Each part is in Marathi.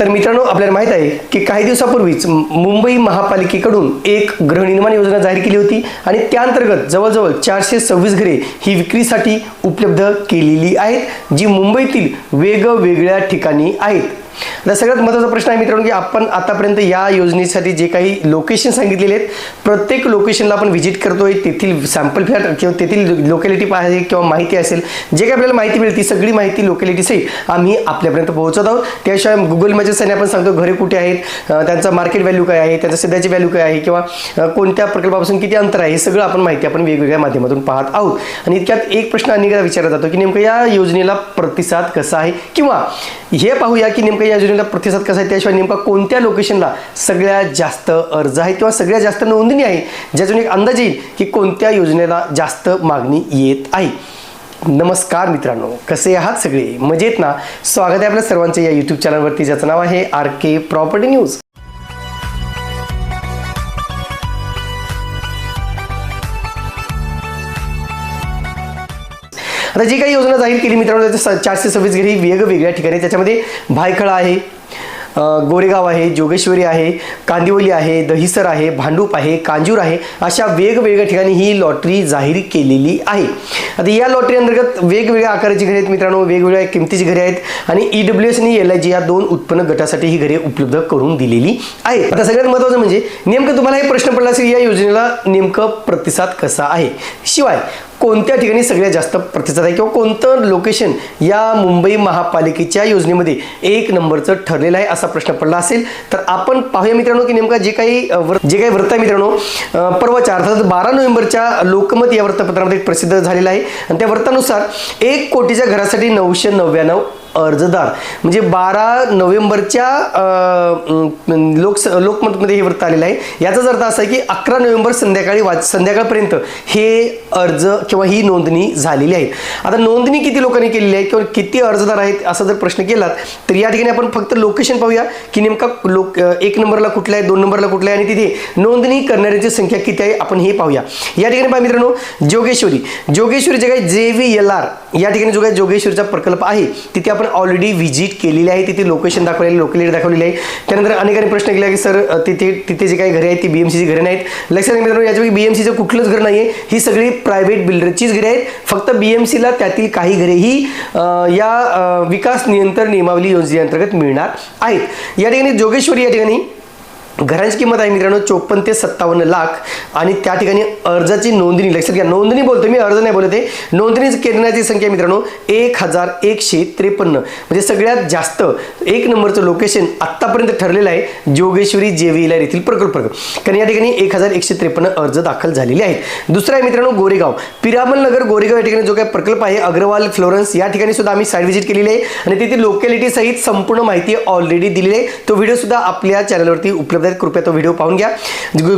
तर मित्रांनो आपल्याला माहीत आहे की काही दिवसापूर्वीच मुंबई महापालिकेकडून एक गृहनिर्माण योजना जाहीर केली होती आणि त्या अंतर्गत जवळजवळ चारशे सव्वीस घरे ही विक्रीसाठी उपलब्ध केलेली आहेत जी मुंबईतील वेगवेगळ्या ठिकाणी आहेत. आता सगळ्यात महत्त्वाचा प्रश्न आहे मित्रांनो की आपण आतापर्यंत या योजनेसाठी जे काही लोकेशन सांगितलेले आहेत प्रत्येक लोकेशनला आपण व्हिजिट करतोय तेथील सॅम्पल फ्लॅट किंवा तेथील लोकॅलिटी पाहिजे किंवा माहिती असेल जे काही आपल्याला माहिती मिळेल ती सगळी माहिती लोकॅलिटीसहित आम्ही आपल्यापर्यंत पोहोचत आहोत. त्याशिवाय गुगल मॅचेसने आपण सांगतो घरे कुठे आहेत त्यांचा मार्केट व्हॅल्यू काय आहे त्यांचा सध्याची व्हॅल्यू काय आहे किंवा कोणत्या प्रकल्पापासून किती अंतर आहे हे सगळं आपण माहिती आपण वेगवेगळ्या माध्यमातून पाहत आहोत. आणि इतक्यात एक प्रश्न अनेकदा विचारला जातो की नेमकं या योजनेला प्रतिसाद कसा आहे? किंवा हे पाहूया की नेमकं या योजनेला प्रतिसाद कसा आहे त्याशिवाय नेमका कोणत्या लोकेशनला सगळ्यात जास्त अर्ज आहे किंवा सगळ्यात जास्त नोंदणी आहे ज्यातून एक अंदाज येईल की कोणत्या योजनेला जास्त मागणी येत आहे. नमस्कार मित्रांनो कसे आहात सगळे? मजेत ना? स्वागत आहे आपल्या सर्वांचे या यूट्यूब चॅनलवरती ज्याचं नाव आहे आर के प्रॉपर्टी न्यूज आता जी काही योजना जाहीर केली मित्रांनो त्याच्या चारशे सव्वीस घरी वेगवेगळ्या ठिकाणी. त्याच्यामध्ये भायखळा आहे गोरेगाव आहे जोगेश्वरी आहे कांदिवली आहे दहिसर आहे भांडूप आहे कांजूर आहे अशा वेगवेगळ्या ठिकाणी ही लॉटरी जाहीर केलेली आहे. आता या लॉटरी अंतर्गत वेगवेगळ्या आकाराची घरे आहेत मित्रांनो वेगवेगळ्या किमतीची घरे आहेत आणि ई डब्ल्यू एस आणि एल आय जी या दोन उत्पन्न गटासाठी ही घरे उपलब्ध करून दिलेली आहे आता सगळ्यात महत्त्वाचं म्हणजे नेमकं तुम्हाला हे प्रश्न पडला असेल या योजनेला नेमकं प्रतिसाद कसा आहे? शिवाय कोणत्या ठिकाणी सगळ्यात जास्त प्रतिसाद आहे किंवा कोणतं लोकेशन या मुंबई महापालिकेच्या योजनेमध्ये एक नंबरचं ठरलेलं आहे असा प्रश्न पडला असेल तर आपण पाहूया मित्रांनो की नेमका जे काही जे काही वृत्त आहे मित्रांनो परवाच्या अर्थात बारा नोव्हेंबरच्या लोकमत या वृत्तपत्रामध्ये प्रसिद्ध झालेलं आहे. आणि त्या वृत्तानुसार एक कोटीच्या घरासाठी नऊशे नव्याण्णव अर्जदार. म्हणजे बारा नोव्हेंबरच्या लोकस लोक लोकमतमध्ये हे वृत्त आलेलं आहे. याचाच अर्थ असा आहे की अकरा नोव्हेंबर संध्याकाळी वाच संध्याकाळपर्यंत हे अर्ज किंवा ही नोंदणी झालेली आहे. आता नोंदणी किती लोकांनी केलेली आहे किंवा किती अर्जदार आहेत असा जर प्रश्न केलात तर या ठिकाणी आपण फक्त लोकेशन पाहूया की नेमका लोक एक नंबरला कुठला आहे दोन नंबरला कुठला आहे आणि तिथे नोंदणी करणाऱ्यांची संख्या किती आहे आपण हे पाहूया. या ठिकाणी पहा मित्रांनो जोगेश्वरी. जोगेश्वरी जे काही जे व्ही एल आर या ठिकाणी जो काही जोगेश्वरीचा प्रकल्प आहे तिथे आपण ऑलरेडी व्हिजिट केलेली आहे. तिथे लोकेशन दाखवलेली लोकेलिटी दाखवलेली आहे. त्यानंतर अनेकांनी प्रश्न केला की सर तिथे तिथे जे काही घरे आहेत ती बीएमसीची घरे नाहीत. लक्षात मित्रांनो याच्यापैकी बीएमसीचं कुठलंच घर नाही आहे ही सगळी प्रायव्हेट बिल्डरचीच घरे आहेत. फक्त बीएमसीला त्यातील काही घरे ही या विकास नियंत्रण नियमावली योजनेअंतर्गत मिळणार आहेत. या ठिकाणी जोगेश्वरी या ठिकाणी घरांची किंमत आहे मित्रांनो चोपन्न ते सत्तावन्न लाख. आणि त्या ठिकाणी अर्जाची नोंदणी लक्षात घ्या नोंदणी बोलतो मी अर्ज नाही बोलत आहे. नोंदणी करण्याची संख्या मित्रांनो एक हजार एकशे त्रेपन्न. म्हणजे सगळ्यात जास्त एक नंबरचं लोकेशन आत्तापर्यंत ठरलेलं आहे जोगेश्वरी जेवीला येथील प्रकल्प कारण या ठिकाणी एक हजार एकशे त्रेपन्न अर्ज दाखल झालेले आहेत. दुसरं आहे मित्रांनो गोरेगाव. पिरामल नगर गोरेगाव या ठिकाणी जो काही प्रकल्प आहे अग्रवाल फ्लोरन्स या ठिकाणी सुद्धा आम्ही साईड व्हिजिट केलेली आहे. आणि तिथे लोकॅलिटी सहित संपूर्ण माहिती ऑलरेडी दिलेली आहे. तो व्हिडिओ सुद्धा आपल्या चॅनलवरती उपलब्ध आहेत कृपया तो व्हिडिओ पाहून घ्या.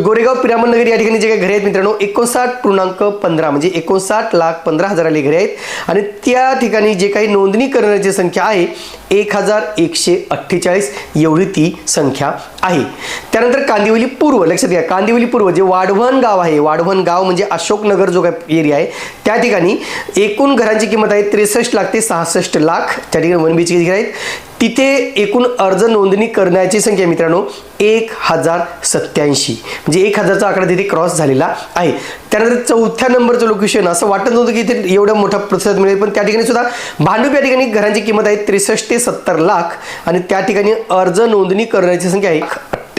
गोरेगाव पिरामल नगर या ठिकाणी जे काही घरे आहेत मित्रांनो एकोणसाठ पूर्णांक पंधरा म्हणजे एकोणसाठ लाख पंधरा हजाराली घरे आहेत. आणि त्या ठिकाणी जे काही नोंदणी करण्याची संख्या आहे एक हजार एकशे अठ्ठेचाळीस. एवढी ती संख्या आहे. त्यानंतर कांदिवली पूर्व लक्षात घ्या कांदिवली पूर्व जे वाढवण गाव आहे वाढवण गाव म्हणजे अशोकनगर जो काही एरिया आहे त्या ठिकाणी एकूण घरांची किंमत आहे त्रेसष्ट लाख ते सहासष्ट लाख. त्या ठिकाणी वन बीची घरे आहेत. तिथे एकूण अर्ज नोंदणी करण्याची संख्या मित्रांनो एक हजार सत्याऐंशी म्हणजे एक हजारचा आकडा तिथे क्रॉस झालेला आहे. त्यानंतर चौथ्या नंबरचं लोकेशन असं वाटत नव्हतं की इथे एवढा मोठा प्रतिसाद मिळेल पण त्या ठिकाणी सुद्धा भांडूप या ठिकाणी घरांची किंमत आहे त्रेसष्ट ते सत्तर लाख. आणि त्या ठिकाणी अर्ज नोंदणी करण्याची संख्या आहे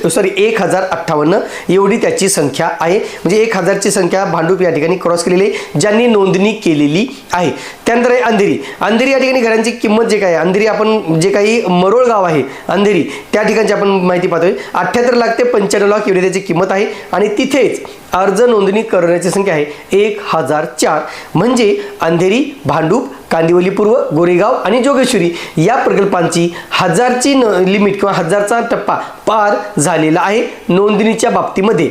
सॉरी एक हजार अठ्ठावन्न एवढी त्याची संख्या आहे. म्हणजे एक हजारची संख्या भांडूप या ठिकाणी क्रॉस केलेली आहे ज्यांनी नोंदणी केलेली आहे. त्यानंतर आहे अंधेरी. अंधेरी या ठिकाणी घरांची किंमत जे काय आहे? अंधेरी आपण जे काही मरोळ गाव आहे अंधेरी त्या ठिकाणची आपण माहिती पाहतोय. अठ्ठ्याहत्तर लाख ते पंच्याण्णव लाख एवढी त्याची किंमत आहे. आणि तिथेच अर्ज नोंदणी करण्याची संख्या आहे एक हजार चार. म्हणजे अंधेरी भांडूप कांदिवली पूर्व गोरेगाव आणि जोगेश्वरी या प्रकल्पांची हजारची न लिमिट किंवा हजारचा टप्पा पार झालेला आहे नोंदणीच्या बाबतीमध्ये.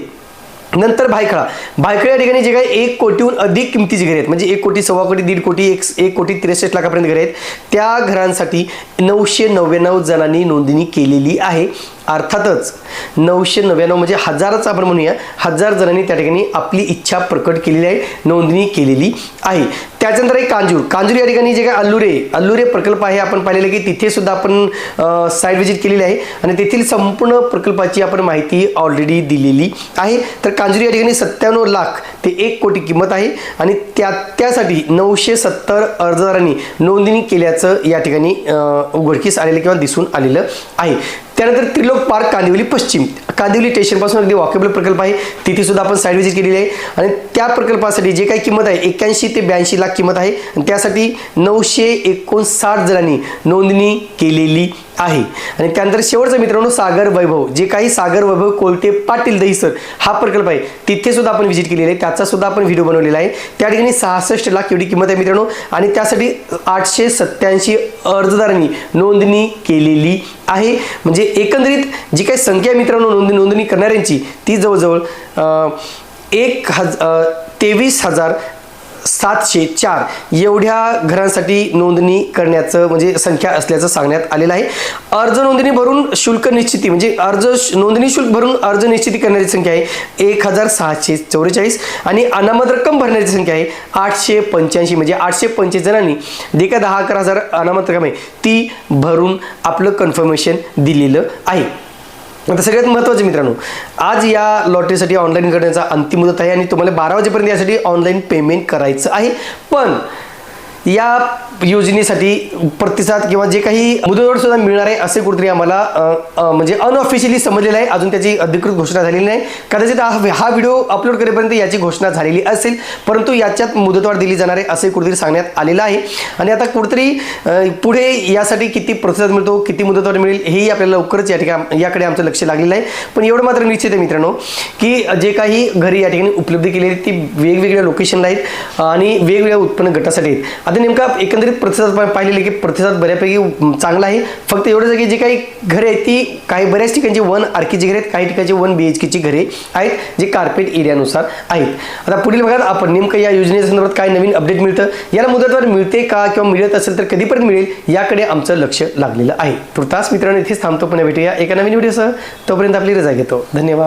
नंतर भायखळा. भायखळा या ठिकाणी जे काही एक कोटीहून अधिक किमतीची घरे आहेत म्हणजे एक कोटी सव्वा कोटी दीड कोटी एक एक कोटी त्रेसष्ट लाखापर्यंत घरे आहेत त्या घरांसाठी नऊशे नव्याण्णव जणांनी नोंदणी केलेली आहे. अर्थातच नऊशे नव्याण्णव म्हणजे हजारच आपण म्हणूया हजार जणांनी त्या ठिकाणी आपली इच्छा प्रकट केलेली आहे नोंदणी केलेली आहे. त्याच्यानंतर एक कांजूर. कांजूर या ठिकाणी जे काय अल्लुरे अल्लुरे प्रकल्प आहे आपण पाहिलेलं की तिथे सुद्धा आपण साईट व्हिजिट केलेली आहे. आणि तेथील संपूर्ण प्रकल्पाची आपण माहिती ऑलरेडी दिलेली आहे. तर कांजूर या ठिकाणी सत्त्याण्णव लाख ते एक कोटी किंमत आहे. आणि त्या त्यासाठी नऊशे सत्तर अर्जदारांनी नोंदणी केल्याचं या ठिकाणी उघडकीस आलेलं किंवा दिसून आलेलं आहे. त्यानंतर त्रिलोक पार्क कांदिवली पश्चिम. कादिवली स्टेशनपासून अगदी वॉकेबल प्रकल्प आहे. तिथे सुद्धा आपण साईड व्हिजिट केलेली आहे. आणि त्या प्रकल्पासाठी जे काही किंमत आहे एक्क्याऐंशी ते ब्याऐंशी लाख किंमत आहे. आणि त्यासाठी नऊशे एकोणसाठ जणांनी नोंदणी केलेली आहे. आणि त्यानंतर शेवटचं मित्रांनो सागर वैभव. जे काही सागर वैभव कोलते पाटील दहीसर हा प्रकल्प आहे. तिथे सुद्धा आपण व्हिजिट केलेली आहे. त्याचा सुद्धा आपण व्हिडिओ बनवलेला आहे. त्या ठिकाणी सहासष्ट लाख एवढी किंमत आहे मित्रांनो. आणि त्यासाठी आठशे सत्याऐंशी अर्जदारांनी नोंदणी केलेली आहे. म्हणजे एकंदरीत जी काही संख्या मित्रांनो मित्रांनो नोंदणी नोंदणी करणाऱ्यांची ती जवळजवळ एक हज तेवीस हजार सातशे चार एवढ्या घरांसाठी नोंदणी करण्याचं म्हणजे संख्या असल्याचं सांगण्यात आलेलं आहे. अर्ज नोंदणी भरून शुल्क निश्चिती म्हणजे अर्ज श- नोंदणी शुल्क भरून अर्ज निश्चिती करण्याची संख्या आहे एक हजार सहाशे चौवेचाळीस आणि अनामत रक्कम भरण्याची संख्या आहे आठशे पंच्याऐंशी म्हणजे आठशे पंचवीस जणांनी जे काय दहा अकरा हजार अनामत रक्कम आहे. ती भरून आपलं कन्फर्मेशन दिलेलं आहे. आता सगळ्यात महत्त्वाचं मित्रांनो आज या लॉटरीसाठी ऑनलाईन करण्याचा अंतिम मुदत आहे आणि तुम्हाला बारा वाजेपर्यंत यासाठी ऑनलाईन पेमेंट करायचं आहे. पण या योजनेसाठी प्रतिसाद किंवा जे काही मुदतवाढ सुद्धा मिळणार आहे असे कुठेतरी आम्हाला म्हणजे अनऑफिशियली समजलेलं आहे. अजून त्याची अधिकृत घोषणा झालेली नाही. कदाचित हा व्हिडिओ अपलोड करेपर्यंत याची घोषणा झालेली असेल परंतु याच्यात मुदतवाढ दिली जाणार आहे असे कुठेतरी सांगण्यात आलेलं आहे. आणि आता कुठेतरी पुढे यासाठी किती प्रतिसाद मिळतो किती मुदतवाढ मिळेल हेही आपल्याला लवकरच या ठिकाणी याकडे आमचं लक्ष लागलेलं आहे. पण एवढं मात्र निश्चित आहे मित्रांनो की जे काही घरी या ठिकाणी उपलब्ध केलेली ती वेगवेगळ्या लोकेशनला आहेत आणि वेगवेगळ्या उत्पन्न गटासाठी आहेत. आता नेमका एकंदरीत प्रतिसाद पाहिलेले की प्रतिसाद बऱ्यापैकी चांगला आहे. फक्त एवढंच की जी काही घरे आहेत ती काही बऱ्याच ठिकाणची वन आर केची घरे आहेत काही ठिकाणची वन बी एच केची घरे आहेत जे कार्पेट एरियानुसार आहेत. आता पुढील भागात आपण नेमकं या योजनेसंदर्भात काय नवीन अपडेट मिळतं याला मुदतवर मिळते का किंवा मिळत असेल तर कधीपर्यंत मिळेल याकडे आमचं लक्ष लागलेलं आहे. तुर्तास मित्रांनो इथेच थांबतो पुन्हा भेटूया एका नवीन व्हिडिओसह तोपर्यंत आपली रजा घेतो. धन्यवाद.